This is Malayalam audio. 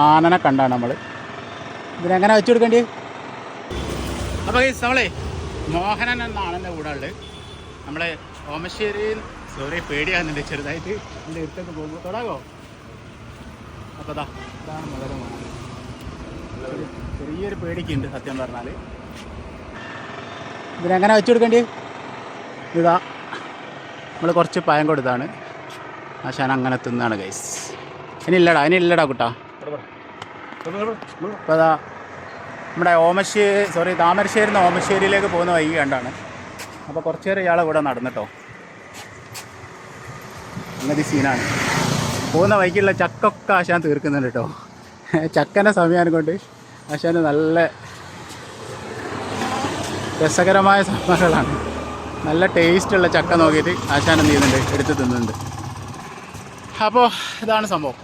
ആനനെ കണ്ടാണ് നമ്മൾ ഇതിനെങ്ങനെ വെച്ചു കൊടുക്കേണ്ടി? അപ്പോൾ ഈ നമ്മളെ മോഹനൻ എന്ന ആണെന്റെ കൂടെ ഉള്ളത്. നമ്മളെ ഓമശ്ശേരിയിൽ സോറി പേടിയാകുന്നുണ്ട് ചെറുതായിട്ട്. എന്റെ അടുത്തൊക്കെ പോകുമ്പോൾ തുടങ്ങോ അപ്പോൾ അതാ ഇതാണ് മുതല ചെറിയൊരു പേടിക്കുണ്ട് സത്യം പറഞ്ഞാൽ ഇതിനെങ്ങനെ വെച്ചു കൊടുക്കേണ്ടി? ഇതാ നമ്മൾ കുറച്ച് പയം കൊടുത്താണ് ആശാൻ അങ്ങനെ തിന്നാണ് ഗൈസ് ഇനി ഇല്ലടാ ഇനി ഇല്ലടാ കുട്ടാ. അപ്പോൾ അതാ നമ്മുടെ ഓമശ്ശേരി സോറി താമരശ്ശേരി നിന്ന് ഓമശ്ശേരിയിലേക്ക് പോകുന്ന വൈകി കണ്ടാണ്. അപ്പോൾ കുറച്ച് നേരം ഇയാളെ കൂടെ നടന്നിട്ടോ. അങ്ങനത്തെ സീനാണ് പോകുന്ന വൈകിയുള്ള ചക്കൊക്കെ ആശാൻ തീർക്കുന്നുണ്ട് കേട്ടോ. ചക്കന്റെ സമയം കൊണ്ട് ആശാന് നല്ല രസകരമായ സംഭവങ്ങളാണ് നല്ല ടേസ്റ്റുള്ള ചക്ക നോക്കിയിട്ട് ആശാൻ ചെയ്യുന്നുണ്ട്? എടുത്ത് തിന്നുന്നുണ്ട്. അപ്പോൾ ഇതാണ് സംഭവം.